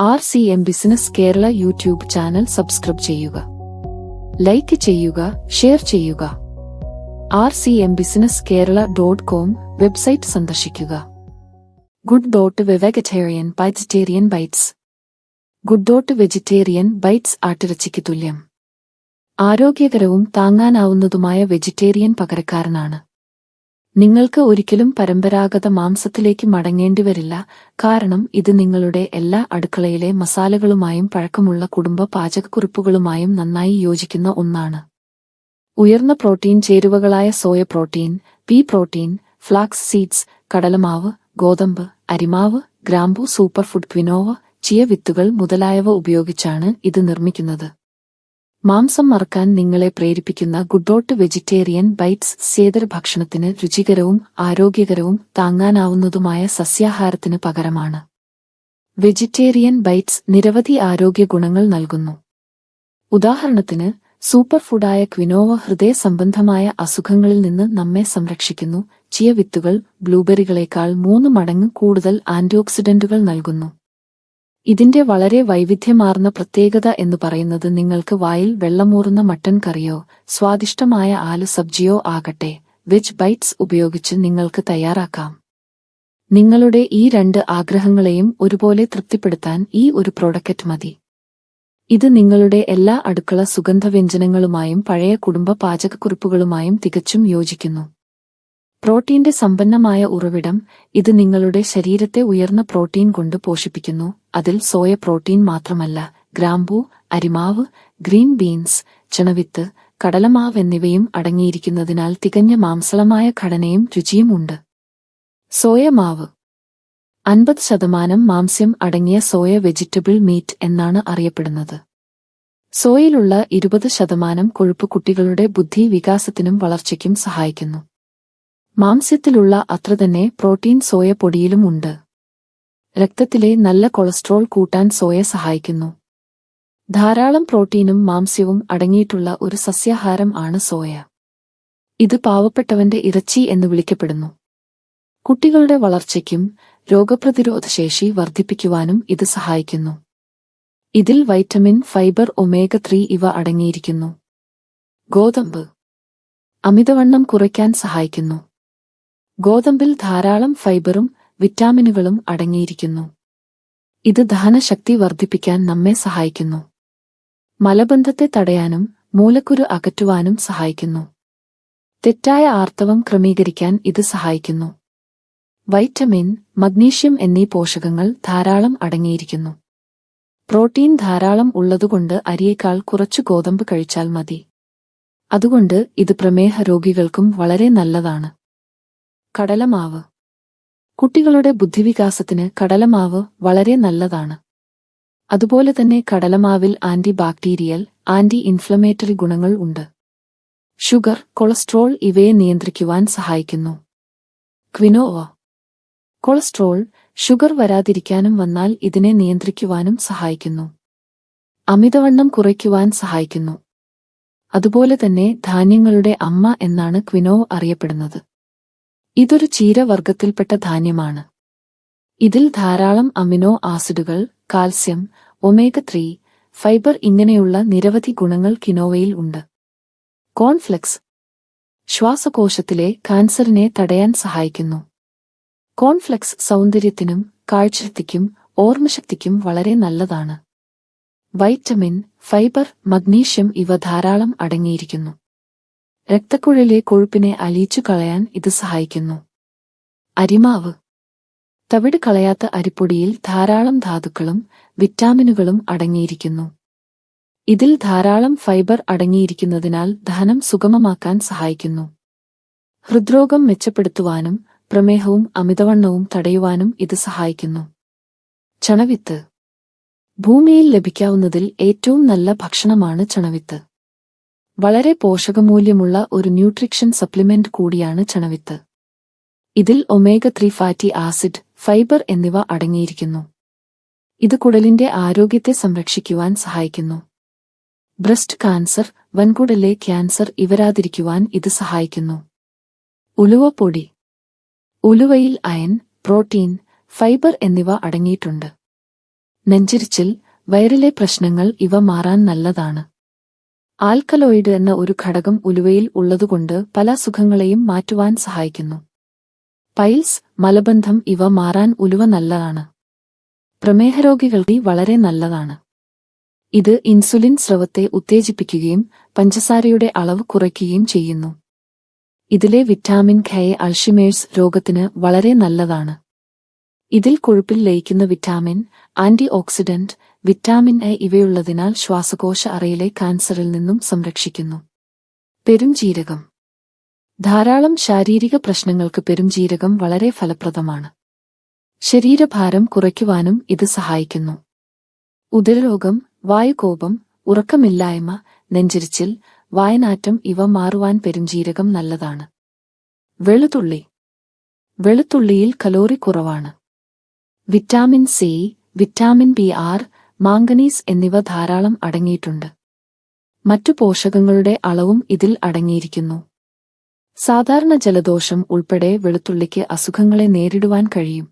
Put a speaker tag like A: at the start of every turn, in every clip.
A: R C M business Kerala YouTube channel subscribe ചെയ്യുക. Like ചെയ്യുക share ചെയ്യുക. R C M business Kerala dot com website സന്ദർശിക്കുക. Good dot vegetarian vegetarian bites. Good dot vegetarian bites ആട്ടിറച്ചിക്ക് തുല്യം. ആരോഗ്യകരവും താങ്ങാനാവുന്നതുമായ vegetarian പകരക്കാരനാണ്. നിങ്ങൾക്ക് ഒരിക്കലും പരമ്പരാഗത മാംസത്തിലേക്ക് മടങ്ങേണ്ടി വരില്ല കാരണം ഇത് നിങ്ങളുടെ എല്ലാ അടുക്കളയിലെ മസാലകളുമായും പഴക്കമുള്ള കുടുംബ പാചകക്കുറിപ്പുകളുമായും നന്നായി യോജിക്കുന്ന ഒന്നാണ്. ഉയർന്ന protein ചേരുവകളായ soya protein pea protein flax seeds കടലമാവ് ഗോതമ്പ് അരിമാവ് ഗ്രാമ്പു സൂപ്പർ ഫുഡ് ക്വിനോവ ചിയ വിത്തുകൾ മുതലായവ ഉപയോഗിച്ചാണ് ഇത് നിർമ്മിക്കുന്നത്. മാംസം മറക്കാൻ നിങ്ങളെ പ്രേരിപ്പിക്കുന്ന ഗുഡോട്ട് വെജിറ്റേറിയൻ ബൈറ്റ്സ് സേതർ ഭക്ഷണത്തിന് രുചികരവും ആരോഗ്യകരവും താങ്ങാനാവുന്നതുമായ സസ്യാഹാരത്തിന് പകരമാണ്. വെജിറ്റേറിയൻ ബൈറ്റ്സ് നിരവധി ആരോഗ്യ ഗുണങ്ങൾ നൽകുന്നു. ഉദാഹരണത്തിന് സൂപ്പർ ഫുഡായ ക്വിനോവ ഹൃദയ സംബന്ധമായ അസുഖങ്ങളിൽ നിന്ന് നമ്മെ സംരക്ഷിക്കുന്നു. ചിയ വിത്തുകൾ ബ്ലൂബെറികളേക്കാൾ മൂന്ന് മടങ്ങ് കൂടുതൽ ആന്റിഓക്സിഡന്റുകൾ നൽകുന്നു. ഇതിന്റെ വളരെ വൈവിധ്യമാർന്ന പ്രത്യേകത എന്ന് പറയുന്നത് നിങ്ങൾക്ക് വായിൽ വെള്ളമൂറുന്ന മട്ടൻ കറിയോ സ്വാദിഷ്ടമായ ആലു സബ്ജിയോ ആകട്ടെ വെജ് ബൈറ്റ്സ് ഉപയോഗിച്ച് നിങ്ങൾക്ക് തയ്യാറാക്കാം. നിങ്ങളുടെ ഈ രണ്ട് ആഗ്രഹങ്ങളെയും ഒരുപോലെ തൃപ്തിപ്പെടുത്താൻ ഈ ഒരു പ്രോഡക്റ്റ് മതി. ഇത് നിങ്ങളുടെ എല്ലാ അടുക്കള സുഗന്ധവ്യഞ്ജനങ്ങളുമായും പഴയ കുടുംബ പാചകക്കുറിപ്പുകളുമായും തികച്ചും യോജിക്കുന്നു. പ്രോട്ടീന്റെ സമ്പന്നമായ ഉറവിടം ഇത് നിങ്ങളുടെ ശരീരത്തെ ഉയർന്ന പ്രോട്ടീൻ കൊണ്ട് പോഷിപ്പിക്കുന്നു. അതിൽ സോയ പ്രോട്ടീൻ മാത്രമല്ല ഗ്രാമ്പൂ അരിമാവ് ഗ്രീൻ ബീൻസ് ചണവിത്ത് കടലമാവ് എന്നിവയും അടങ്ങിയിരിക്കുന്നതിനാൽ തികഞ്ഞ മാംസളമായ ഘടനയും രുചിയും ഉണ്ട്. സോയ മാവ്. അൻപത് ശതമാനം മാംസ്യം അടങ്ങിയ സോയ വെജിറ്റബിൾ മീറ്റ് എന്നാണ് അറിയപ്പെടുന്നത്. സോയിലുള്ള ഇരുപത് ശതമാനം കൊഴുപ്പ് കുട്ടികളുടെ ബുദ്ധി വികാസത്തിനും വളർച്ചയ്ക്കും സഹായിക്കുന്നു. മാംസ്യത്തിലുള്ള അത്ര തന്നെ പ്രോട്ടീൻ സോയ പൊടിയിലും ഉണ്ട്. രക്തത്തിലെ നല്ല കൊളസ്ട്രോൾ കൂട്ടാൻ സോയ സഹായിക്കുന്നു. ധാരാളം പ്രോട്ടീനും മാംസ്യവും അടങ്ങിയിട്ടുള്ള ഒരു സസ്യാഹാരം ആണ് സോയ. ഇത് പാവപ്പെട്ടവന്റെ ഇറച്ചി എന്ന് വിളിക്കപ്പെടുന്നു. കുട്ടികളുടെ വളർച്ചയ്ക്കും രോഗപ്രതിരോധശേഷി വർദ്ധിപ്പിക്കുവാനും ഇത് സഹായിക്കുന്നു. ഇതിൽ വൈറ്റമിൻ ഫൈബർ ഒമേഗ ത്രീ ഇവ അടങ്ങിയിരിക്കുന്നു. ഗോതമ്പ്. അമിതവണ്ണം കുറയ്ക്കാൻ സഹായിക്കുന്നു. ഗോതമ്പിൽ ധാരാളം ഫൈബറും വിറ്റാമിനുകളും അടങ്ങിയിരിക്കുന്നു. ഇത് ദഹനശക്തി വർദ്ധിപ്പിക്കാൻ നമ്മെ സഹായിക്കുന്നു. മലബന്ധത്തെ തടയാനും മൂലക്കുരു അകറ്റുവാനും സഹായിക്കുന്നു. തെറ്റായ ആർത്തവം ക്രമീകരിക്കാൻ ഇത് സഹായിക്കുന്നു. വൈറ്റമിൻ മഗ്നീഷ്യം എന്നീ പോഷകങ്ങൾ ധാരാളം അടങ്ങിയിരിക്കുന്നു. പ്രോട്ടീൻ ധാരാളം ഉള്ളതുകൊണ്ട് അരിയേക്കാൾ കുറച്ചു ഗോതമ്പ് കഴിച്ചാൽ മതി. അതുകൊണ്ട് ഇത് പ്രമേഹ രോഗികൾക്കും വളരെ നല്ലതാണ്. കടലമാവ്. കുട്ടികളുടെ ബുദ്ധിവികാസത്തിന് കടലമാവ് വളരെ നല്ലതാണ്. അതുപോലെ തന്നെ കടലമാവിൽ ആന്റി ബാക്ടീരിയൽ ആന്റി ഇൻഫ്ലമേറ്ററി ഗുണങ്ങൾ ഉണ്ട്. ഷുഗർ കൊളസ്ട്രോൾ ഇവയെ നിയന്ത്രിക്കുവാൻ സഹായിക്കുന്നു. ക്വിനോവ. കൊളസ്ട്രോൾ ഷുഗർ വരാതിരിക്കാനും വന്നാൽ ഇതിനെ നിയന്ത്രിക്കുവാനും സഹായിക്കുന്നു. അമിതവണ്ണം കുറയ്ക്കുവാൻ സഹായിക്കുന്നു. അതുപോലെ തന്നെ ധാന്യങ്ങളുടെ അമ്മ എന്നാണ് ക്വിനോ അറിയപ്പെടുന്നത്. ഇതൊരു ചീരവർഗത്തിൽപ്പെട്ട ധാന്യമാണ്. ഇതിൽ ധാരാളം അമിനോ ആസിഡുകൾ കാൽസ്യം ഒമേഗ ത്രീ ഫൈബർ ഇങ്ങനെയുള്ള നിരവധി ഗുണങ്ങൾ കിനോവയിൽ ഉണ്ട്. കോൺഫ്ലെക്സ് ശ്വാസകോശത്തിലെ കാൻസറിനെ തടയാൻ സഹായിക്കുന്നു. കോൺഫ്ലെക്സ് സൗന്ദര്യത്തിനും കാഴ്ചശക്തിക്കും ഓർമ്മശക്തിക്കും വളരെ നല്ലതാണ്. വൈറ്റമിൻ ഫൈബർ മഗ്നീഷ്യം ഇവ ധാരാളം അടങ്ങിയിരിക്കുന്നു. രക്തക്കുഴലിലെ കൊഴുപ്പിനെ അലിയിച്ചു കളയാൻ ഇത് സഹായിക്കുന്നു. അരിമാവ്. തവിട് കളയാത്ത അരിപ്പൊടിയിൽ ധാരാളം ധാതുക്കളും വിറ്റാമിനുകളും അടങ്ങിയിരിക്കുന്നു. ഇതിൽ ധാരാളം ഫൈബർ അടങ്ങിയിരിക്കുന്നതിനാൽ ദഹനം സുഗമമാക്കാൻ സഹായിക്കുന്നു. ഹൃദ്രോഗം മെച്ചപ്പെടുത്തുവാനും പ്രമേഹവും അമിതവണ്ണവും തടയുവാനും ഇത് സഹായിക്കുന്നു. ചണവിത്ത്. ഭൂമിയിൽ ലഭിക്കാവുന്നതിൽ ഏറ്റവും നല്ല ഭക്ഷണമാണ് ചണവിത്ത്. വളരെ പോഷകമൂല്യമുള്ള ഒരു ന്യൂട്രിഷൻ സപ്ലിമെന്റ് കൂടിയാണ് ചണവിത്ത്. ഇതിൽ omega three fatty acid fibre എന്നിവ അടങ്ങിയിരിക്കുന്നു. ഇത് കുടലിന്റെ ആരോഗ്യത്തെ സംരക്ഷിക്കുവാൻ സഹായിക്കുന്നു. ബ്രസ്റ്റ് കാൻസർ വൻകുടലിലെ ക്യാൻസർ ഇവരാതിരിക്കുവാൻ ഇത് സഹായിക്കുന്നു. ഉലുവപ്പൊടി ഉലുവയിൽ അയൻ പ്രോട്ടീൻ ഫൈബർ എന്നിവ അടങ്ങിയിട്ടുണ്ട്. നെഞ്ചിരിച്ചിൽ വയറിലെ പ്രശ്നങ്ങൾ ഇവ മാറാൻ നല്ലതാണ്. ആൽക്കലോയിഡ് എന്ന ഒരു ഘടകം ഉലുവയിൽ ഉള്ളതുകൊണ്ട് പല സുഖങ്ങളെയും മാറ്റുവാൻ സഹായിക്കുന്നു. പൈൽസ് മലബന്ധം ഇവ മാറാൻ ഉലുവ നല്ലതാണ്. പ്രമേഹരോഗികൾക്ക് വളരെ നല്ലതാണ്. ഇത് ഇൻസുലിൻ സ്രവത്തെ ഉത്തേജിപ്പിക്കുകയും പഞ്ചസാരയുടെ അളവ് കുറയ്ക്കുകയും ചെയ്യുന്നു. ഇതിലെ വിറ്റാമിൻ ഖെ അൾഷിമേഴ്സ് രോഗത്തിന് വളരെ നല്ലതാണ്. ഇതിൽ കൊഴുപ്പിൽ ലയിക്കുന്ന vitamin anti oxidant vitamin A ഇവയുള്ളതിനാൽ ശ്വാസകോശ അറയിലെ കാൻസറിൽ നിന്നും സംരക്ഷിക്കുന്നു. പെരുംജീരകം ധാരാളം ശാരീരിക പ്രശ്നങ്ങൾക്ക് പെരുംജീരകം വളരെ ഫലപ്രദമാണ്. ശരീരഭാരം കുറയ്ക്കുവാനും ഇത് സഹായിക്കുന്നു. ഉദരരോഗം വായുകോപം ഉറക്കമില്ലായ്മ നെഞ്ചിരിച്ചിൽ വായനാറ്റം ഇവ മാറുവാൻ പെരുംജീരകം നല്ലതാണ്. വെളുത്തുള്ളി. വെളുത്തുള്ളിയിൽ കലോറി കുറവാണ്. Vitamin C vitamin B R manganese എന്നിവ ധാരാളം അടങ്ങിയിട്ടുണ്ട്. മറ്റു പോഷകങ്ങളുടെ അളവും ഇതിൽ അടങ്ങിയിരിക്കുന്നു. സാധാരണ ജലദോഷം ഉൾപ്പെടെ വെളുത്തുള്ളിക്ക് അസുഖങ്ങളെ നേരിടുവാൻ കഴിയും.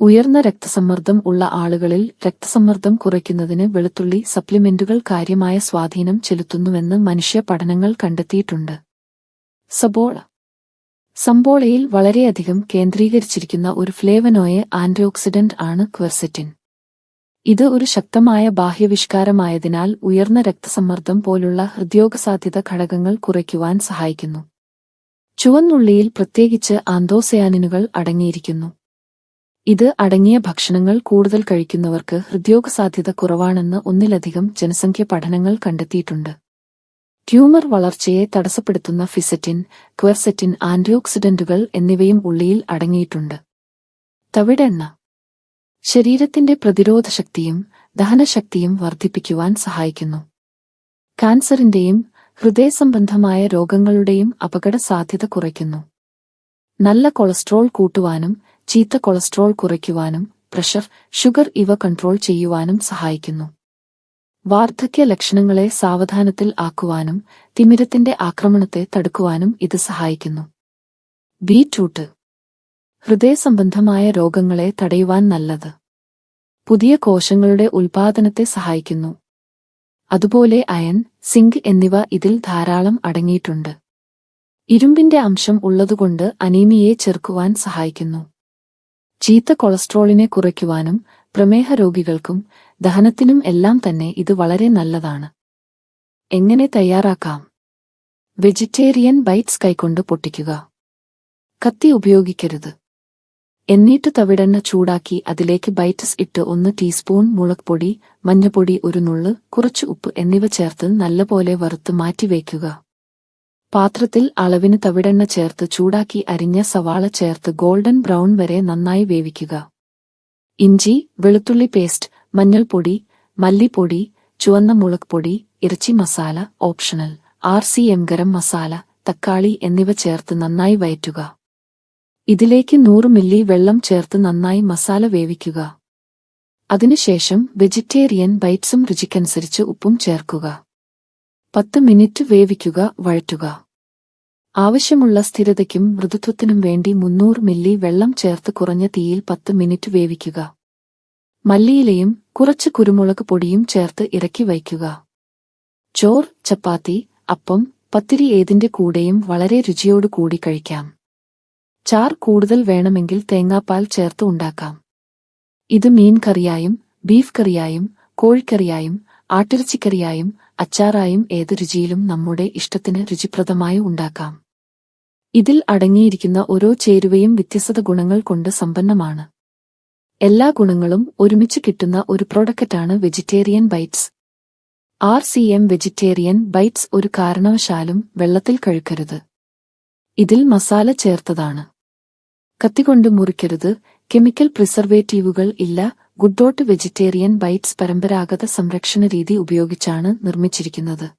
A: ഉയർന്ന രക്തസമ്മർദ്ദം ഉള്ള ആളുകളിൽ രക്തസമ്മർദ്ദം കുറയ്ക്കുന്നതിന് വെളുത്തുള്ളി സപ്ലിമെന്റുകൾ കാര്യമായ സ്വാധീനം ചെലുത്തുന്നുവെന്ന് മനുഷ്യ പഠനങ്ങൾ കണ്ടെത്തിയിട്ടുണ്ട്. സബോള. സംബോളയിൽ വളരെയധികം കേന്ദ്രീകരിച്ചിരിക്കുന്ന ഒരു ഫ്ലേവനോയെ ആന്റിഓക്സിഡന്റ് ആണ് ക്വെർസെറ്റിൻ. ഇത് ഒരു ശക്തമായ ബാഹ്യവിഷ്കാരമായതിനാൽ ഉയർന്ന രക്തസമ്മർദ്ദം പോലുള്ള ഹൃദ്യോഗസാധ്യത ഘടകങ്ങൾ കുറയ്ക്കുവാൻ സഹായിക്കുന്നു. ചുവന്നുള്ളിയിൽ പ്രത്യേകിച്ച് ആന്തോസയാനിനുകൾ അടങ്ങിയിരിക്കുന്നു. ഇത് അടങ്ങിയ ഭക്ഷണങ്ങൾ കൂടുതൽ കഴിക്കുന്നവർക്ക് ഹൃദ്യോഗസാധ്യത കുറവാണെന്ന് ഒന്നിലധികം ജനസംഖ്യ പഠനങ്ങൾ കണ്ടെത്തിയിട്ടുണ്ട്. ട്യൂമർ വളർച്ചയെ തടസ്സപ്പെടുത്തുന്ന ഫിസറ്റിൻ ക്വെർസെറ്റിൻ ആന്റിയോക്സിഡന്റുകൾ എന്നിവയും ഉള്ളിയിൽ അടങ്ങിയിട്ടുണ്ട്. തവിടെണ്ണ ശരീരത്തിന്റെ പ്രതിരോധശക്തിയും ദഹനശക്തിയും വർദ്ധിപ്പിക്കുവാൻ സഹായിക്കുന്നു. കാൻസറിന്റെയും ഹൃദയസംബന്ധമായ രോഗങ്ങളുടെയും അപകട സാധ്യത കുറയ്ക്കുന്നു. നല്ല കൊളസ്ട്രോൾ കൂട്ടുവാനും ചീത്ത കൊളസ്ട്രോൾ കുറയ്ക്കുവാനും പ്രഷർ ഷുഗർ ഇവ കൺട്രോൾ ചെയ്യുവാനും സഹായിക്കുന്നു. വാർദ്ധക്യ ലക്ഷണങ്ങളെ സാവധാനത്തിൽ ആക്കുവാനും തിമിരത്തിന്റെ ആക്രമണത്തെ തടുക്കുവാനും ഇത് സഹായിക്കുന്നു. ബീറ്റ്റൂട്ട് ഹൃദയസംബന്ധമായ രോഗങ്ങളെ തടയുവാൻ നല്ലത്. പുതിയ കോശങ്ങളുടെ ഉൽപാദനത്തെ സഹായിക്കുന്നു. അതുപോലെ അയൺ സിങ്ക് എന്നിവ ഇതിൽ ധാരാളം അടങ്ങിയിട്ടുണ്ട്. ഇരുമ്പിന്റെ അംശം ഉള്ളതുകൊണ്ട് അനീമിയെ ചെറുക്കുവാൻ സഹായിക്കുന്നു. ചീത്ത കൊളസ്ട്രോളിനെ കുറയ്ക്കുവാനും പ്രമേഹ രോഗികൾക്കും ദഹനത്തിനും എല്ലാം തന്നെ ഇത് വളരെ നല്ലതാണ്. എങ്ങനെ തയ്യാറാക്കാം? വെജിറ്റേറിയൻ ബൈറ്റ്സ് കൈകൊണ്ട് പൊട്ടിക്കുക. കത്തി ഉപയോഗിക്കരുത്. എന്നിട്ട് തവിടെണ്ണ ചൂടാക്കി അതിലേക്ക് ബൈറ്റസ് ഇട്ട് ഒന്ന് ടീസ്പൂൺ മുളക്പൊടി മഞ്ഞപ്പൊടി ഒരു നുള്ള് കുറച്ച് ഉപ്പ് എന്നിവ ചേർത്ത് നല്ലപോലെ വറുത്ത് മാറ്റിവയ്ക്കുക പാത്രത്തിൽ അളവിന് തവിടെണ്ണ ചേർത്ത് ചൂടാക്കി അരിഞ്ഞ സവാള ചേർത്ത് ഗോൾഡൻ ബ്രൗൺ വരെ നന്നായി വേവിക്കുക. ഇഞ്ചി വെളുത്തുള്ളി പേസ്റ്റ് മഞ്ഞൾപ്പൊടി മല്ലിപ്പൊടി ചുവന്ന മുളക്പൊടി ഇറച്ചി masala optional R C M garam masala തക്കാളി എന്നിവ ചേർത്ത് നന്നായി വയറ്റുക. ഇതിലേക്ക് നൂറ് മില്ലി വെള്ളം ചേർത്ത് നന്നായി മസാല വേവിക്കുക. അതിനുശേഷം വെജിറ്റേറിയൻ ബൈറ്റ്സും രുചിക്കനുസരിച്ച് ഉപ്പും ചേർക്കുക. പത്ത് മിനിറ്റ് വേവിക്കുക വഴറ്റുക. ആവശ്യമുള്ള സ്ഥിരതയ്ക്കും മൃദുത്വത്തിനും വേണ്ടി മുന്നൂറ് മില്ലി വെള്ളം ചേർത്ത് കുറഞ്ഞ തീയിൽ പത്ത് മിനിറ്റ് വേവിക്കുക. മല്ലിയിലയും കുറച്ച് കുരുമുളക് പൊടിയും ചേർത്ത് ഇറക്കി വയ്ക്കുക. ചോർ ചപ്പാത്തി അപ്പം പത്തിരി ഏതിന്റെ കൂടെയും വളരെ രുചിയോടു കൂടി കഴിക്കാം. ചാർ കൂടുതൽ വേണമെങ്കിൽ തേങ്ങാപ്പാൽ ചേർത്ത് ഉണ്ടാക്കാം. ഇത് മീൻ കറിയായും ബീഫ് കറിയായും കോഴിക്കറിയായും ആട്ടിറച്ചിക്കറിയായും അച്ചാറായും ഏത് രുചിയിലും നമ്മുടെ ഇഷ്ടത്തിന് രുചിപ്രദമായി ഉണ്ടാക്കാം. ഇതിൽ അടങ്ങിയിരിക്കുന്ന ഓരോ ചേരുവയും വ്യത്യസ്ത ഗുണങ്ങൾ കൊണ്ട് സമ്പന്നമാണ്. എല്ലാ ഗുണങ്ങളും ഒരുമിച്ച് കിട്ടുന്ന ഒരു പ്രോഡക്റ്റാണ് vegetarian bites R C M vegetarian bites ഒരു കാരണവശാലും വെള്ളത്തിൽ കഴിക്കരുത് ഇതിൽ മസാല ചേർത്തതാണ്. കത്തികൊണ്ട് മുറിക്കരുത്. കെമിക്കൽ പ്രിസർവേറ്റീവുകൾ ഇല്ല. ഗുഡ്ഡോട്ട് വെജിറ്റേറിയൻ ബൈറ്റ്സ് പരമ്പരാഗത സംരക്ഷണ രീതി ഉപയോഗിച്ചാണ് നിർമ്മിച്ചിരിക്കുന്നത്.